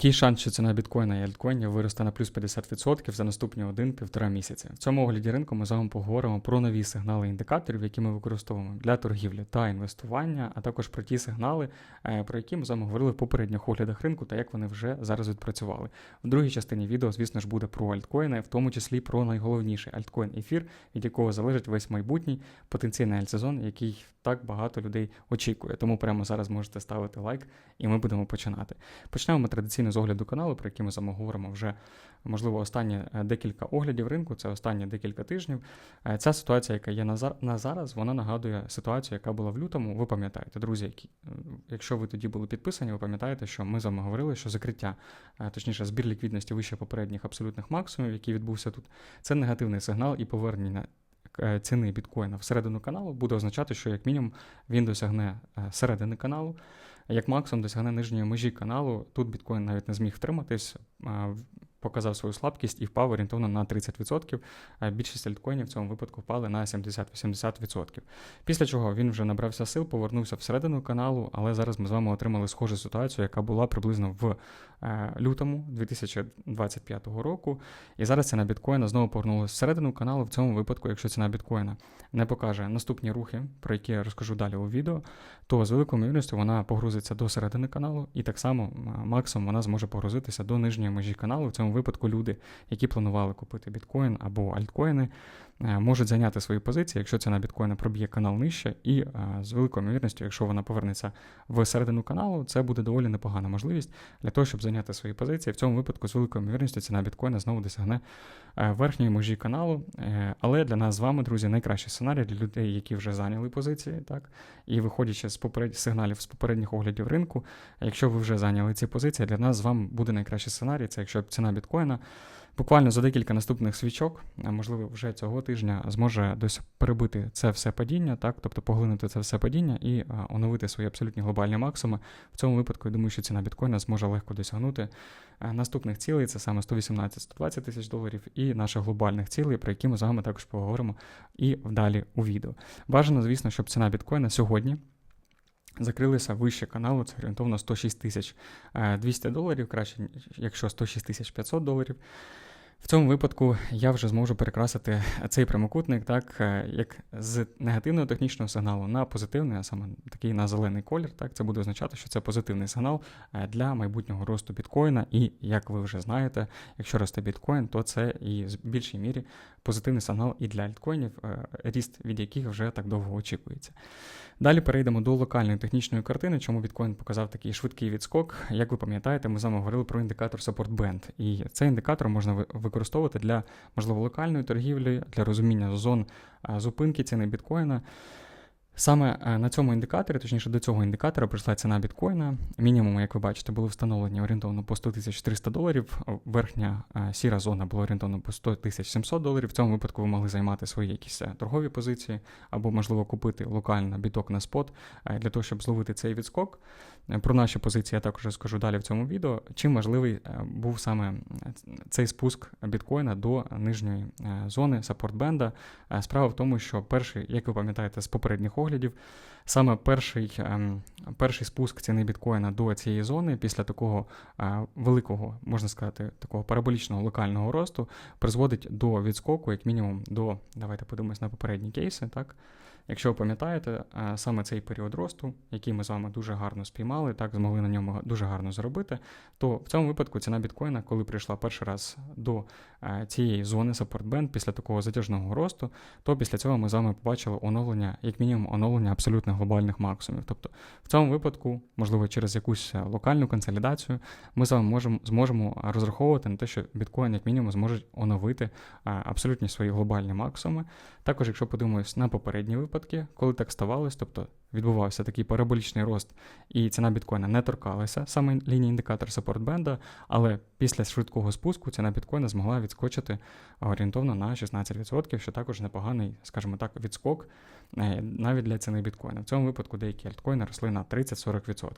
Який шанс, що ціна біткоїна і альткоїнів виросте на плюс 50% за наступні 1-1,5 місяці. В цьому огляді ринку ми з вами поговоримо про нові сигнали індикаторів, які ми використовуємо для торгівлі та інвестування, а також про ті сигнали, е, про які ми з вами говорили в попередніх оглядах ринку та як вони вже зараз відпрацювали. В другій частині відео, звісно ж, буде про альткоїни, в тому числі про найголовніший альткоін ефір, від якого залежить весь майбутній потенційний альтсезон, який так багато людей очікує. Тому прямо зараз можете ставити лайк, і ми будемо починати. Почнемо ми традиційно з огляду каналу, про який ми вами говоримо вже, можливо, останні е, декілька оглядів ринку, це останні декілька тижнів. Е, Ця ситуація, яка є на зараз, вона нагадує ситуацію, яка була в лютому. Ви пам'ятаєте, друзі, які, е, якщо ви тоді були підписані, ви пам'ятаєте, що ми з вами говорили, що закриття, точніше, збір ліквідності вище попередніх абсолютних максимумів, який відбувся тут, це негативний сигнал і повернення ціни біткоїна всередину каналу, буде означати, що як мінімум він досягне середини каналу, як максимум досягне нижньої межі каналу. Тут біткоін навіть не зміг втриматись, показав свою слабкість і впав орієнтовно на 30%. Більшість альткоїнів в цьому випадку впали на 70-80%. Після чого він вже набрався сил, повернувся всередину каналу, але зараз ми з вами отримали схожу ситуацію, яка була приблизно в е, лютому 2025 року. І зараз ціна біткоїна знову повернулася всередину каналу. В цьому випадку, якщо ціна біткоїна не покаже наступні рухи, про які я розкажу далі у відео, то з великою ймовірністю вона погрузиться до середини каналу, і так само максимум вона зможе погрузитися до нижньої межі каналу. В цьому випадку люди, які планували купити біткоін або альткоїни, Е, можуть зайняти свої позиції, якщо ціна біткоїна проб'є канал нижче, і е, з великою ймовірністю, якщо вона повернеться в середину каналу, це буде доволі непогана можливість для того, щоб зайняти свої позиції. В цьому випадку з великою ймовірністю ціна біткоїна знову досягне е, верхньої межі каналу. Але для нас з вами, друзі, найкращий сценарій для людей, які вже зайняли позиції, так і виходячи з попередніх сигналів з попередніх оглядів ринку, якщо ви вже зайняли ці позиції, для нас з вами буде найкращий сценарій. Це якщо ціна біткоїна. Буквально за декілька наступних свічок, можливо, вже цього тижня зможе десь перебити це все падіння, так, тобто поглинути це все падіння і оновити свої абсолютні глобальні максимуми. В цьому випадку я думаю, що ціна біткоїна зможе легко досягнути наступних цілей, це саме 118-120 тисяч доларів, і наших глобальних цілей, про які ми з вами також поговоримо і вдалі у відео. Бажано, звісно, щоб ціна біткоїна сьогодні. Закрилися вище каналу, це орієнтовно 106 тисяч 200 доларів, краще, якщо 106 тисяч 500 доларів. В цьому випадку я вже зможу перекрасити цей прямокутник так, е, як з негативного технічного сигналу на позитивний, а саме такий на зелений колір. Так, Це буде означати, що це позитивний сигнал е, для майбутнього росту біткоїна. І як ви вже знаєте, якщо росте біткоін, то це і в більшій мірі позитивний сигнал і для альткоїнів, е, ріст від яких вже так довго очікується. Далі перейдемо до локальної технічної картини, чому біткоін показав такий швидкий відскок. Як ви пам'ятаєте, ми з вами говорили про індикатор Support Band. І цей індикатор можна використовувати для можливо локальної торгівлі, для розуміння зон зупинки ціни біткоїна. Саме е, на цьому індикаторі, точніше до цього індикатора, прийшла ціна біткоїна. Мінімум, як ви бачите, були встановлені орієнтовно по 100 300 доларів. Верхня е, сіра зона була орієнтовно по 100 700 доларів. В цьому випадку ви могли займати свої якісь е, торгові позиції, або, можливо, купити локально біток на спот для того, щоб зловити цей відскок. Про наші позиції я також скажу далі в цьому відео. Чим важливий був саме цей спуск біткоїна до нижньої зони саппорт-бенда. Справа в тому, що перший, як ви пам'ятаєте, з попередніх оглядів, саме перший ем, перший спуск ціни біткоїна до цієї зони після такого е, великого, можна сказати, такого параболічного локального росту призводить до відскоку, як мінімум, до давайте подивимось на попередні кейси. так, Якщо ви пам'ятаєте, е, саме цей період росту, який ми з вами дуже гарно спіймали, так змогли на ньому дуже гарно заробити, то в цьому випадку ціна біткоїна, коли прийшла перший раз до е, цієї зони Band після такого затяжного росту, то після цього ми з вами побачили оновлення, як мінімум, оновлення абсолютно глобальних максимумів. Тобто в цьому випадку, можливо, через якусь е, локальну консолідацію, ми з вами можемо зможемо розраховувати на те, що біткоін, як мінімум, зможе оновити абсолютні свої глобальні максимуми. Також, якщо подивимось на попередні випадки, коли так ставалось, тобто відбувався такий параболічний рост, і ціна біткоїна не торкалася саме лінії індикатора Band, але після швидкого спуску ціна біткоїна змогла відскочити орієнтовно на 16%, що також непоганий, скажімо так, відскок е, навіть для ціни біткоїна. В цьому випадку деякі альткоїни росли на 30-40%.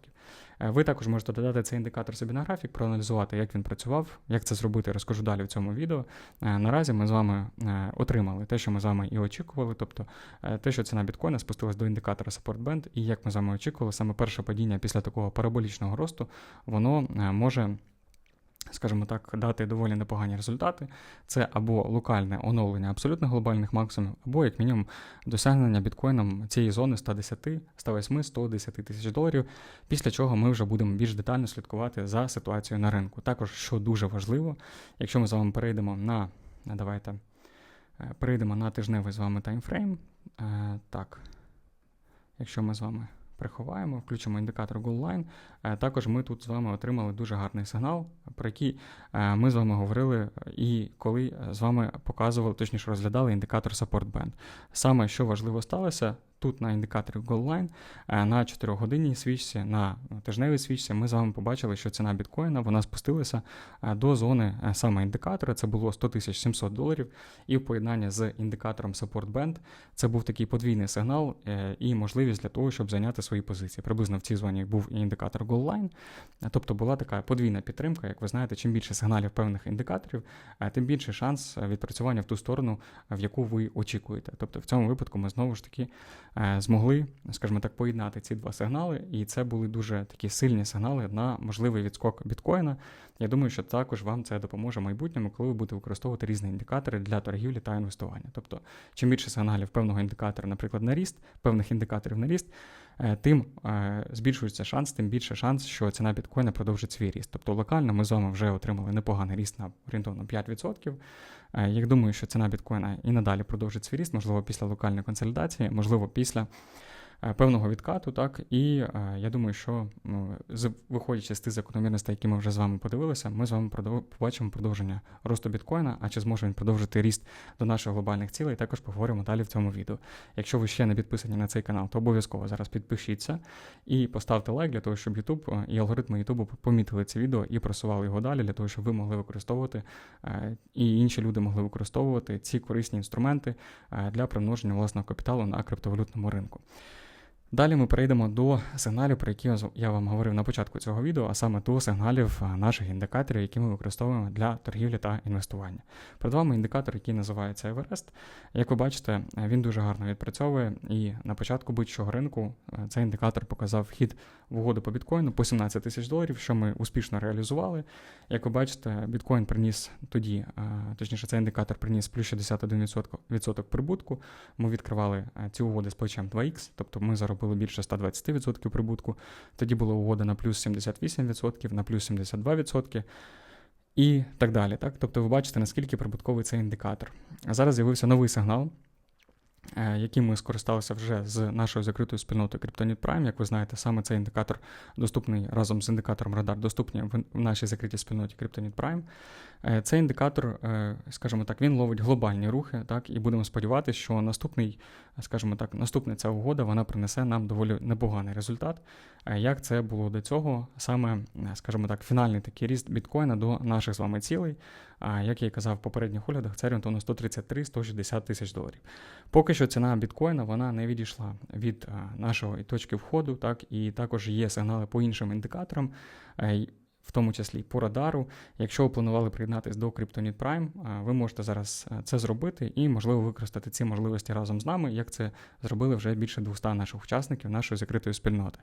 Е, ви також можете додати цей індикатор собі на графік, проаналізувати, як він працював, як це зробити, розкажу далі в цьому відео. Е, наразі ми з вами отримали те, що ми з вами і очікували, тобто те, що ціна біткоїна спустилась до індикатора Support Band, і як ми з вами очікували, саме перше падіння після такого параболічного росту, воно може скажімо так, дати доволі непогані результати. Це або локальне оновлення абсолютно глобальних максимумів, або, як мінімум, досягнення біткоїном цієї зони 110, 108, 110 тисяч доларів, після чого ми вже будемо більш детально слідкувати за ситуацією на ринку. Також, що дуже важливо, якщо ми з вами перейдемо на давайте е, перейдемо на тижневий з вами таймфрейм. Е, так, якщо ми з вами приховаємо, включимо індикатор GoalLine. Е, також ми тут з вами отримали дуже гарний сигнал, про який е, ми з вами говорили і коли з вами показували, точніше розглядали індикатор Support Band. Саме що важливо сталося, Тут на індикаторі GoalLine е, на 4 годинній свічці, на тижневій свічці, ми з вами побачили, що ціна біткоїна вона спустилася е, до зони е, саме індикатора. Це було 100 700 доларів. І в поєднанні з індикатором Support Band це був такий подвійний сигнал і можливість для того, щоб зайняти свої позиції. Приблизно в цій зоні був і індикатор GoalLine. Тобто була така подвійна підтримка. Як ви знаєте, чим більше сигналів певних індикаторів, тим більше шанс відпрацювання в ту сторону, в яку ви очікуєте. Тобто в цьому випадку ми знову ж таки. Е, змогли, скажімо так, поєднати ці два сигнали, і це були дуже такі сильні сигнали на можливий відскок біткоїна. Я думаю, що також вам це допоможе в майбутньому, коли ви будете використовувати різні індикатори для торгівлі та інвестування. Тобто, чим більше сигналів певного індикатора, наприклад, на ріст, певних індикаторів на ріст, е, тим е, збільшується шанс, тим більше шанс, що ціна біткоїна продовжить свій ріст. Тобто локально ми з вами вже отримали непоганий ріст на орієнтовно 5%. Я думаю, що ціна біткоїна і надалі продовжить свій ріст, можливо, після локальної консолідації, можливо, після Е, певного відкату, так, і е, я думаю, що ну, виходячи з тих закономірностей, які ми вже з вами подивилися, ми з вами побачимо продовження росту біткоїна, а чи зможе він продовжити ріст до наших глобальних цілей, також поговоримо далі в цьому відео. Якщо ви ще не підписані на цей канал, то обов'язково зараз підпишіться і поставте лайк для того, щоб YouTube е, і алгоритми YouTube помітили це відео і просували його далі, для того, щоб ви могли використовувати і інші люди могли використовувати ці корисні інструменти для примноження власного капіталу на криптовалютному ринку. Далі ми перейдемо до сигналів, про які я вам говорив на початку цього відео, а саме до сигналів наших індикаторів, які ми використовуємо для торгівлі та інвестування. Перед вами індикатор, який називається Еверест. Як ви бачите, він дуже гарно відпрацьовує, і на початку будь-чого ринку цей індикатор показав вхід в угоду по біткоїну по 17 тисяч доларів, що ми успішно реалізували. Як ви бачите, біткоін приніс тоді, точніше, цей індикатор приніс плюс 61% прибутку. Ми відкривали ці угоди з плечем 2х, тобто ми заробили заробили більше 120% прибутку. Тоді була угода на плюс 78%, на плюс 72%. І так далі. Так? Тобто ви бачите, наскільки прибутковий цей індикатор. А зараз з'явився новий сигнал, Е, яким ми скористалися вже з нашою закритою спільнотою Kryptonit Prime. Як ви знаєте, саме цей індикатор доступний разом з індикатором Радар, доступні в нашій закритій спільноті Kryptonit Prime. Е, цей індикатор, е, скажімо так, він ловить глобальні рухи, так, і будемо сподіватися, що наступний, скажімо так, наступна ця угода вона принесе нам доволі непоганий результат. Як це було до цього, саме, скажімо так, фінальний такий ріст біткоїна до наших з вами цілей. Як я і казав в попередніх оглядах, це орієнтовно 133-160 тисяч доларів. Поки що ціна біткоїна вона не відійшла від нашої точки входу, так і також є сигнали по іншим індикаторам. В тому числі по радару. Якщо ви планували приєднатися до Kryptonit Prime, ви можете зараз це зробити і, можливо, використати ці можливості разом з нами, як це зробили вже більше 200 наших учасників нашої закритої спільноти.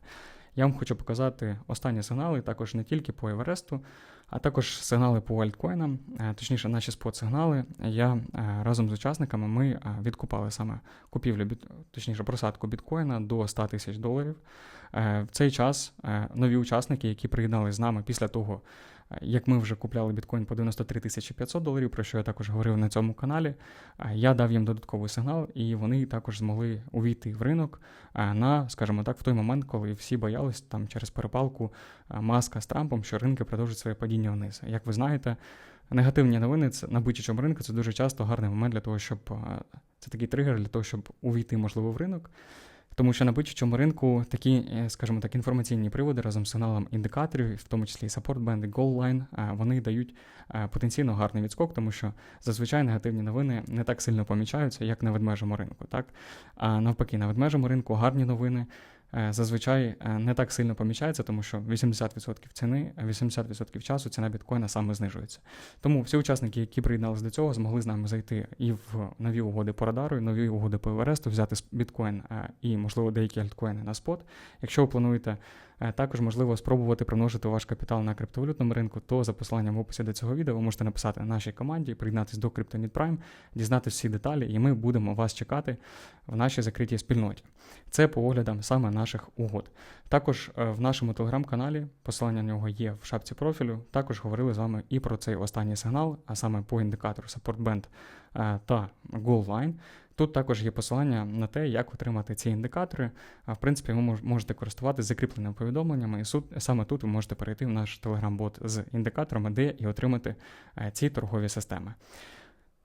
Я вам хочу показати останні сигнали, також не тільки по Евересту, а також сигнали по альткоїнам, е, точніше, наші спот-сигнали. Я е, разом з учасниками ми е, відкупали саме купівлю, точніше, просадку біткоїна до 100 тисяч доларів. В цей час нові учасники, які приєднали з нами після того, як ми вже купляли біткоін по 93 тисячі 500 доларів, про що я також говорив на цьому каналі, я дав їм додатковий сигнал, і вони також змогли увійти в ринок на, скажімо так, в той момент, коли всі боялись там через перепалку маска з Трампом, що ринки продовжують своє падіння вниз. Як ви знаєте, негативні новини це на будь-чому ринку це дуже часто гарний момент для того, щоб це такий тригер для того, щоб увійти, можливо, в ринок. Тому що на будь-чому ринку такі, е, скажімо так, інформаційні приводи разом з сигналом індикаторів, в тому числі і goal line, вони дають потенційно гарний відскок, тому що зазвичай негативні новини не так сильно помічаються, як на ведмежому ринку. Так? А навпаки, на ведмежому ринку гарні новини. Е, зазвичай е, не так сильно помічається, тому що 80% ціни, 80% часу ціна біткоїна саме знижується. Тому всі учасники, які приєдналися до цього, змогли з нами зайти і в нові угоди по радару, і нові угоди по Евересту, взяти біткоін е, і, можливо, деякі альткоїни на спот. Якщо ви плануєте Також можливо спробувати примножити ваш капітал на криптовалютному ринку, то за посиланням в описі до цього відео ви можете написати нашій команді, приєднатися до CryptoNit Prime, дізнатися всі деталі, і ми будемо вас чекати в нашій закритій спільноті. Це по оглядам саме наших угод. Також е, в нашому телеграм-каналі, посилання на нього є в шапці профілю. Також говорили з вами і про цей останній сигнал, а саме по індикатору Support Band е, та Goal Line. Тут також є посилання на те, як отримати ці індикатори. А в принципі, ви мож- можете користуватися закріпленими повідомленнями, і суд, саме тут ви можете перейти в наш телеграм-бот з індикаторами, де і отримати е, ці торгові системи.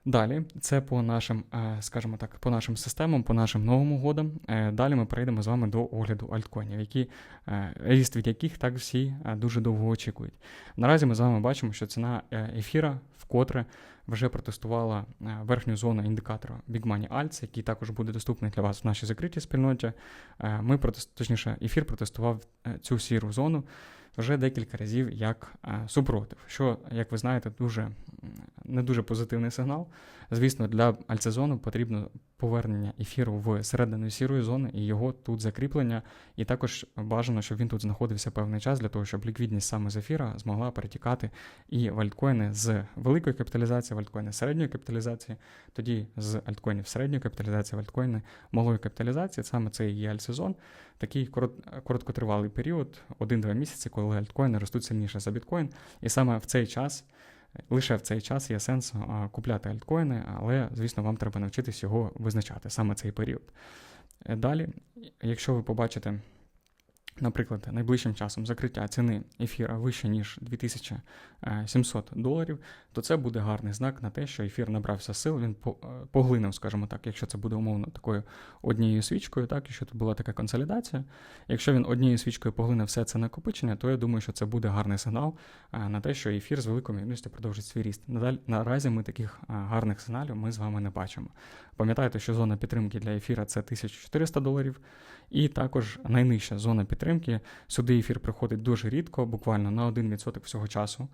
Далі, це по нашим, е, скажімо так, по нашим системам, по нашим новим угодам. Е, Далі ми перейдемо з вами до огляду альткоїнів, які е, ріст від яких так всі дуже довго очікують. Наразі ми з вами бачимо, що ціна ефіра вкотре вже протестувала верхню зону індикатора Big Money Alts, який також буде доступний для вас в нашій закритій спільноті. Ми точніше, ефір протестував цю сіру зону вже декілька разів як супротив, що, як ви знаєте, дуже не дуже позитивний сигнал. Звісно, для альцезону потрібно повернення ефіру в середину сірої зони і його тут закріплення. І також бажано, щоб він тут знаходився певний час для того, щоб ліквідність саме з ефіра змогла перетікати і в альткоїни з великої капіталізації, в альткоїни середньої капіталізації, тоді з альткоїнів середньої капіталізації, в альткоїни малої капіталізації. Саме це і є альтсезон. Такий короткотривалий період, 1-2 місяці, коли альткоїни ростуть сильніше за біткоін. І саме в цей час. Лише в цей час є сенс купляти альткоїни, але, звісно, вам треба навчитись його визначати саме цей період. Е, Далі, якщо ви побачите, наприклад, найближчим часом закриття ціни ефіра вище, ніж 2700 доларів, то це буде гарний знак на те, що ефір набрався сил, він е, поглинув, скажімо так, якщо це буде умовно такою однією свічкою, так, якщо тут була така консолідація. Якщо він однією свічкою поглине все це накопичення, то я думаю, що це буде гарний сигнал на те, що ефір з великою ймовірністю продовжить свій ріст. Надаль, наразі ми таких гарних сигналів ми з вами не бачимо. Пам'ятайте, що зона підтримки для ефіра це 1400 доларів, і також найнижча зона підтримки. Сюди ефір приходить дуже рідко, буквально на 1% всього часу.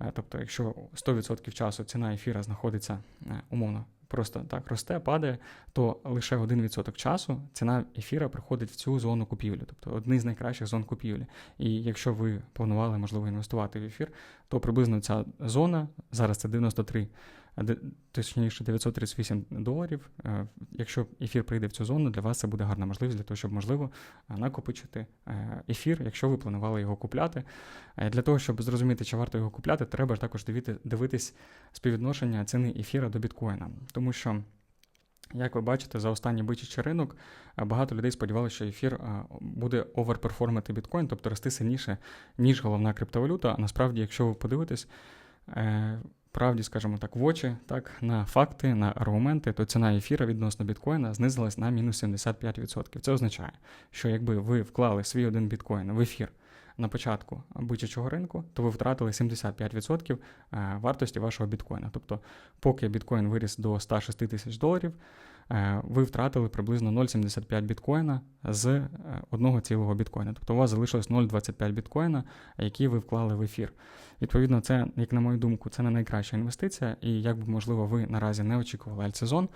Е, Тобто, якщо 100% часу ціна ефіра знаходиться е, умовно. Просто так росте, падає, то лише 1% часу ціна ефіра приходить в цю зону купівлі, тобто одна з найкращих зон купівлі. І якщо ви планували, можливо, інвестувати в ефір, то приблизно ця зона, зараз це 93, а де- точніше 938 доларів. Е, Якщо ефір прийде в цю зону, для вас це буде гарна можливість для того, щоб можливо е, накопичити е, ефір, якщо ви планували його купляти. Для того, щоб зрозуміти, чи варто його купляти, треба також дивитись співвідношення ціни ефіра до біткоїна. Тому що, як ви бачите, за останній бичачий ринок багато людей сподівалися, що ефір буде оверперформити біткоін, тобто рости сильніше, ніж головна криптовалюта. А насправді, якщо ви подивитесь, правді, скажімо так, в очі, так, на факти, на аргументи, то ціна ефіра відносно біткоїна знизилась на мінус 75%. Це означає, що якби ви вклали свій один біткоін в ефір на початку бичачого ринку, то ви втратили 75% е, вартості вашого біткоїна. Тобто, поки біткоін виріс до 106 тисяч доларів, ви втратили приблизно 0,75 біткоїна з е, одного цілого біткоїна. Тобто у вас залишилось 0,25 біткоїна, які ви вклали в ефір. Відповідно, це, як на мою думку, це не найкраща інвестиція, і як би можливо ви наразі не очікували альтсезон.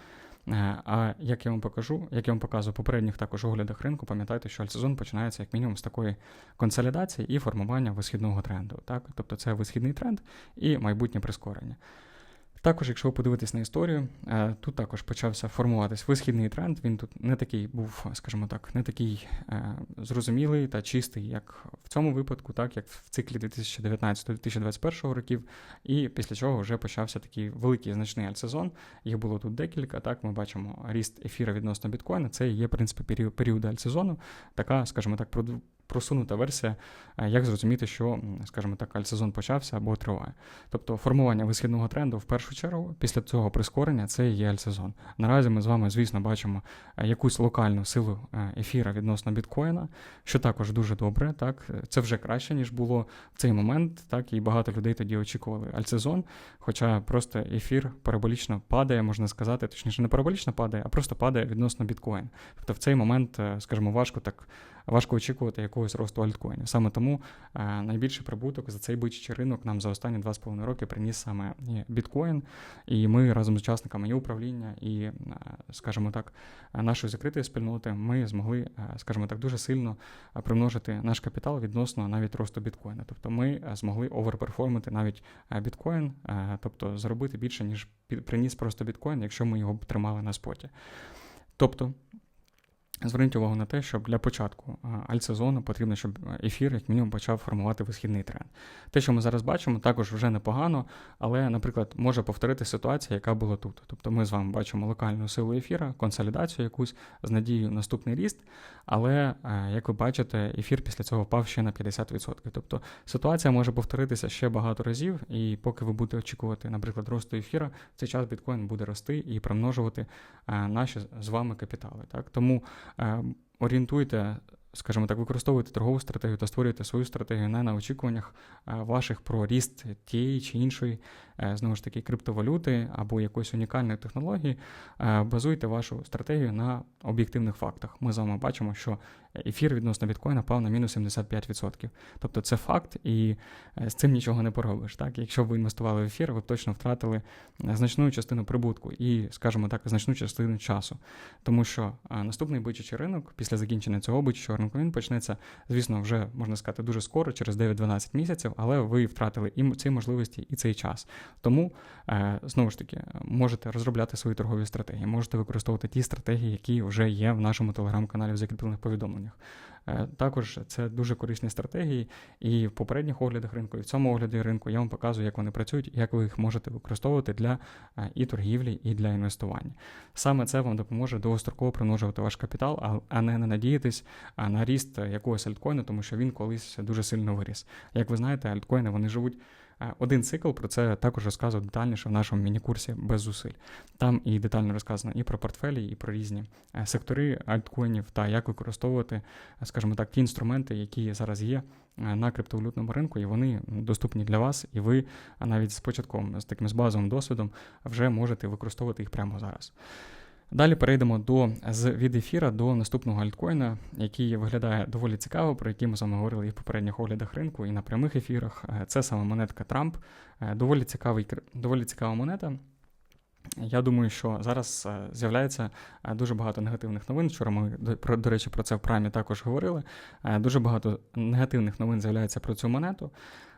Е, А як я вам покажу, як я вам показую в попередніх також оглядах ринку, пам'ятайте, що альтсезон починається як мінімум з такої консолідації і формування висхідного тренду. Так? Тобто це висхідний тренд і майбутнє прискорення. Також, якщо ви подивитесь на історію, е, тут також почався формуватись висхідний тренд. Він тут не такий був, скажімо так, не такий е, зрозумілий та чистий, як в цьому випадку, так як в циклі 2019-2021 років. І після чого вже почався такий великий значний альтсезон. Їх було тут декілька. Так, ми бачимо ріст ефіра відносно біткоїна. Це є, в принципі, період, альтсезону. Така, скажімо так, просунута версія, е, як зрозуміти, що, скажімо так, альтсезон почався або триває. Тобто формування висхідного тренду в першу чергу, після цього прискорення це і є альтсезон. Наразі ми з вами, звісно, бачимо е, якусь локальну силу е, ефіра відносно біткоїна, що також дуже добре. Так, це вже краще, ніж було в цей момент. Так, і багато людей тоді очікували альтсезон, хоча просто ефір параболічно падає, можна сказати, точніше, не параболічно падає, а просто падає відносно біткоін. Тобто в цей момент, скажімо, важко так важко очікувати якогось росту альткоїнів. Саме тому е, найбільший прибуток за цей бичий ринок нам за останні 2,5 роки приніс саме біткоін. І ми разом з учасниками і управління, і, е, скажімо так, нашої закритої спільноти ми змогли, скажімо так, дуже сильно примножити наш капітал відносно навіть росту біткоїна. Тобто ми змогли оверперформити навіть біткоін, тобто заробити більше, ніж приніс просто біткоін, якщо ми його б тримали на споті. Тобто Зверніть увагу на те, що для початку альтсезону потрібно, щоб ефір, як мінімум, почав формувати висхідний тренд. Те, що ми зараз бачимо, також вже непогано, але, наприклад, може повторити ситуація, яка була тут. Тобто ми з вами бачимо локальну силу ефіра, консолідацію якусь з надією наступний ріст. Але, як ви бачите, ефір після цього впав ще на 50%. Тобто ситуація може повторитися ще багато разів, і поки ви будете очікувати, наприклад, росту ефіра, в цей час біткоін буде рости і примножувати наші з вами капітали. Так? Тому орієнтуйте скажімо так, використовуйте торгову стратегію та створюєте свою стратегію не на очікуваннях е, ваших про ріст тієї чи іншої, е, знову ж таки, криптовалюти або якоїсь унікальної технології, е, базуйте вашу стратегію на об'єктивних фактах. Ми з вами бачимо, що ефір відносно біткоїна пав на мінус 75%. Тобто це факт, і з цим нічого не поробиш. Так? Якщо ви інвестували в ефір, ви б точно втратили значну частину прибутку і, скажімо так, значну частину часу. Тому що наступний бичачий ринок після закінчення цього бичачого ринку він почнеться, звісно, вже можна сказати дуже скоро, через 9-12 місяців, але ви втратили і ці можливості, і цей час. Тому е, знову ж таки можете розробляти свої торгові стратегії, можете використовувати ті стратегії, які вже є в нашому телеграм-каналі в закріплених повідомленнях. Е, також це дуже корисні стратегії, і в попередніх оглядах ринку, і в цьому огляді ринку я вам показую, як вони працюють, як ви їх можете використовувати для е, і торгівлі, і для інвестування. Саме це вам допоможе довгостроково примножувати ваш капітал, а не надіятись на ріст якогось альткоїну, тому що він колись дуже сильно виріс. Як ви знаєте, альткоїни вони живуть. Е, один цикл про це також розказував детальніше в нашому міні-курсі без зусиль. Там і детально розказано і про портфелі, і про різні е, сектори альткоїнів та як використовувати, е, скажімо так, ті інструменти, які зараз є на криптовалютному ринку, і вони доступні для вас, і ви навіть з початком, з таким з базовим досвідом, вже можете використовувати їх прямо зараз. Далі перейдемо до з від ефіра до наступного альткоїна, який виглядає доволі цікаво, про який ми з вами говорили і в попередніх оглядах ринку, і на прямих ефірах. Е, це саме монетка Трамп. Е, доволі цікавий, доволі цікава монета. Я думаю, що зараз е, з'являється дуже багато негативних новин. Вчора ми, до, до речі, про це в прамі також говорили. Дуже багато негативних новин з'являється про цю монету,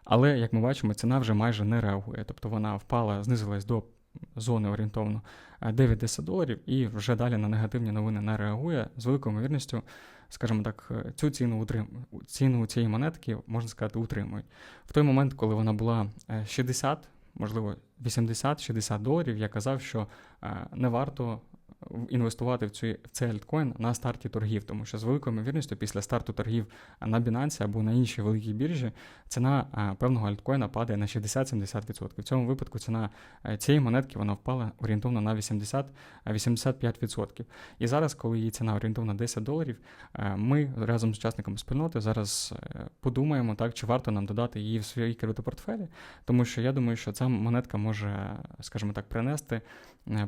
але, як ми бачимо, ціна вже майже не реагує. Тобто вона впала, знизилась до зони орієнтовно 9-10 доларів, і вже далі на негативні новини не реагує. З великою ймовірністю, скажімо так, е, цю ціну утрим... ціну цієї монетки, можна сказати, утримують. В той момент, коли вона була 60, е, можливо, 80-60 доларів, я казав, що е, не варто інвестувати в цей, в цей альткоін на старті торгів, тому що з великою ймовірністю після старту торгів на Binance або на іншій великій біржі ціна певного альткоїна падає на 60-70%. В цьому випадку ціна е, цієї монетки вона впала орієнтовно на 80-85%. І зараз, коли її ціна орієнтовно 10 доларів, е, ми разом з учасниками спільноти зараз е, подумаємо, так, чи варто нам додати її в свої криптопортфелі, тому що я думаю, що ця монетка може, скажімо так, принести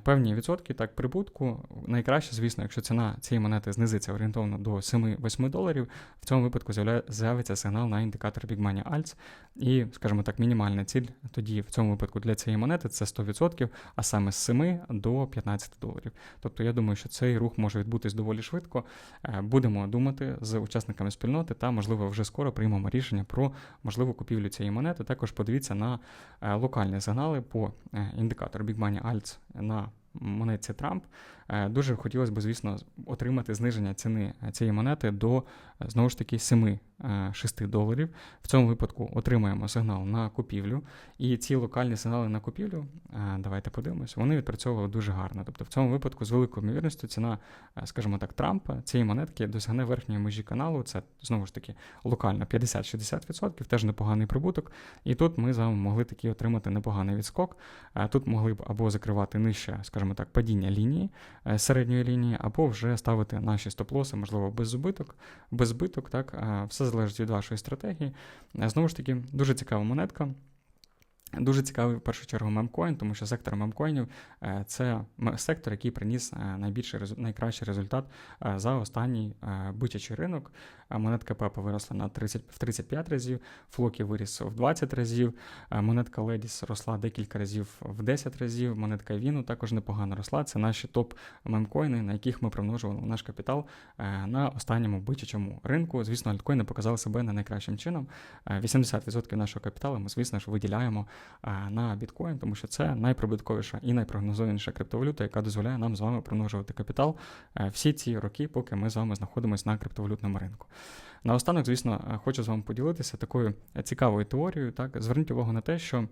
певні відсотки так прибутку. Найкраще, звісно, якщо ціна цієї монети знизиться орієнтовно до 7-8 доларів, в цьому випадку з'явиться сигнал на індикатор Big Money Alts. І, скажімо так, мінімальна ціль тоді в цьому випадку для цієї монети це 100%, а саме з 7 до 15 доларів. Тобто я думаю, що цей рух може відбутись доволі швидко. Е, будемо думати з учасниками спільноти та, можливо, вже скоро приймемо рішення про можливу купівлю цієї монети. Також подивіться на е, локальні сигнали по е, індикатору Big Money Alts на монетці Трамп. Е, дуже хотілося б, звісно, отримати зниження ціни цієї монети до е, знову ж таки 7-6 е, доларів. В цьому випадку отримаємо сигнал на купівлю. І ці локальні сигнали на купівлю, давайте подивимось, вони відпрацьовували дуже гарно. Тобто, в цьому випадку, з великою ймовірністю, ціна, скажімо так, Трампа цієї монетки досягне верхньої межі каналу. Це знову ж таки локально 50-60%, теж непоганий прибуток. І тут ми з вами могли таки отримати непоганий відскок. Тут могли б або закривати нижче, скажімо так, падіння лінії. Е, середньої лінії, або вже ставити наші стоп-лоси, можливо, без збиток, без збиток, так, все залежить від вашої стратегії. Е, знову ж таки, дуже цікава монетка. Дуже цікавий в першу чергу мемкоін, тому що сектор мемкоїнів е, це сектор, який приніс найбільший найкращий результат за останній битячий ринок. Е, Монетка Пепа виросла на 30, в 35 разів, Флокі виріс в 20 разів, е, монетка Ледіс росла декілька разів в 10 разів, монетка Віну також непогано росла. Це наші топ мемкоїни, на яких ми примножували наш капітал е, на останньому бичачому ринку. Звісно, альткоїни показали себе не найкращим чином. Е, 80% нашого капіталу ми, звісно ж, виділяємо на біткоін, тому що це найприбутковіша і найпрогнозованіша криптовалюта, яка дозволяє нам з вами примножувати капітал е, всі ці роки, поки ми з вами знаходимося на криптовалютному ринку. Наостанок, звісно, е, хочу з вами поділитися такою е, цікавою теорією. Так, зверніть увагу на те, що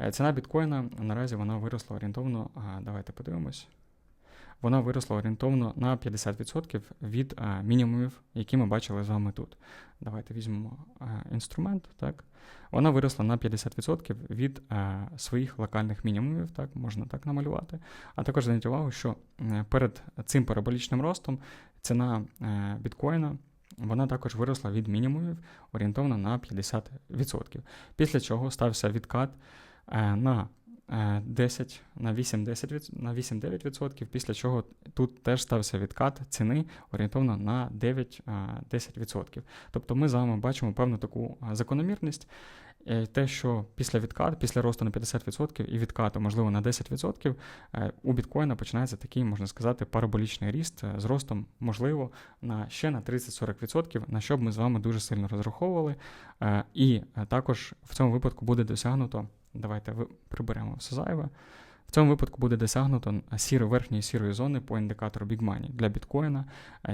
е, ціна біткоїна наразі вона виросла орієнтовно. а, Давайте подивимось. Вона виросла орієнтовно на 50% від а, мінімумів, які ми бачили з вами тут. Давайте візьмемо а, інструмент. Так. Вона виросла на 50% від а, своїх локальних мінімумів, так, можна так намалювати. А також зверніть увагу, що перед цим параболічним ростом ціна е, біткоїна. Вона також виросла від мінімумів орієнтовно на 50%. Після чого стався відкат е, на е, 10, на 8-10%, від- на 8-9%, після чого тут теж стався відкат ціни орієнтовно на 9-10%. Тобто ми з вами бачимо певну таку закономірність. Е, Те, що після відкат, після росту на 50% і відкату, можливо, на 10%, е, у біткоїна починається такий, можна сказати, параболічний ріст е, з ростом, можливо, на ще на 30-40%, на що б ми з вами дуже сильно розраховували. І також в цьому випадку буде досягнуто. Давайте приберемо все зайве. В цьому випадку буде досягнуто сіро верхньої сірої зони по індикатору Big Money для біткоїна,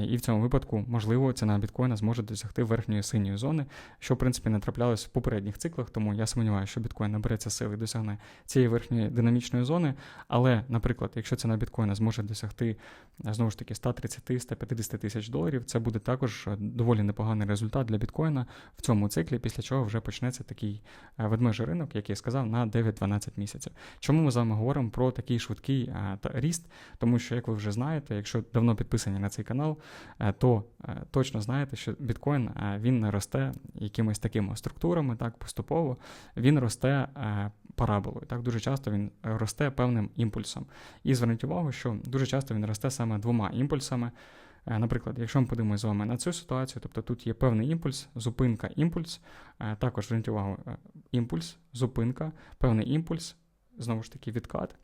і в цьому випадку, можливо, ціна біткоїна зможе досягти верхньої синьої зони, що в принципі не траплялось в попередніх циклах, тому я сумніваюся, що біткоін набереться сили і досягне цієї верхньої динамічної зони. Але, наприклад, якщо ціна біткоїна зможе досягти знову ж таки 130-150 тисяч доларів, це буде також доволі непоганий результат для біткоїна в цьому циклі, після чого вже почнеться такий ведмежий ринок, як я сказав, на 9-12 місяців. Чому ми з вами говоримо про такий швидкий е, ріст? Тому що, як ви вже знаєте, якщо давно підписані на цей канал, е, то е, точно знаєте, що біткоін він не росте якимись такими структурами, так поступово він росте параболою. Так дуже часто він росте певним імпульсом. І зверніть увагу, що дуже часто він росте саме двома імпульсами. Наприклад, якщо ми подивимося з вами на цю ситуацію, тобто тут є певний імпульс, зупинка, імпульс, також зверніть увагу, імпульс, зупинка, певний імпульс, знову ж таки, відкат.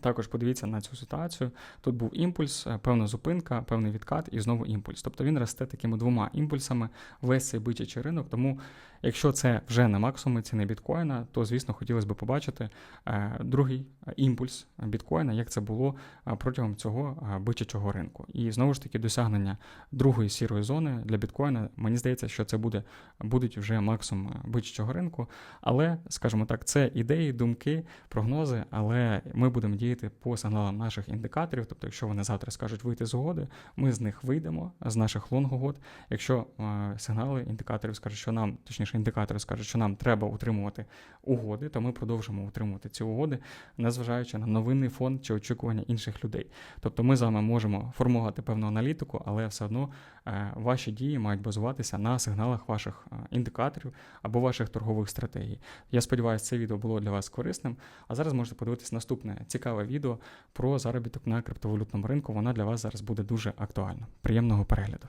Також подивіться на цю ситуацію. Тут був імпульс, е, певна зупинка, певний відкат і знову імпульс. Тобто він росте такими двома імпульсами весь цей бичачий ринок. Тому, якщо це вже на максимумі ціни біткоїна, то звісно хотілося б побачити е, другий е, імпульс біткоїна, як це було протягом цього бичачого ринку. І знову ж таки, досягнення другої сірої зони для біткоїна, мені здається, що це буде будуть вже максимум бичачого ринку. Але, скажімо так, це ідеї, думки, прогнози, але ми будемо діяти по сигналам наших індикаторів. Тобто, якщо вони завтра скажуть вийти з угоди, ми з них вийдемо з наших лонг-угод. Якщо е, сигнали індикаторів скажуть, що нам, точніше, індикатори скажуть, що нам треба утримувати угоди, то ми продовжимо утримувати ці угоди, незважаючи на новинний фон чи очікування інших людей. Тобто ми з вами можемо формувати певну аналітику, але все одно е, ваші дії мають базуватися на сигналах ваших е, індикаторів або ваших торгових стратегій. Я сподіваюся, це відео було для вас корисним. А зараз можете подивитися наступне цікаве відео про заробіток на криптовалютному ринку. Вона для вас зараз буде дуже актуальна. Приємного перегляду.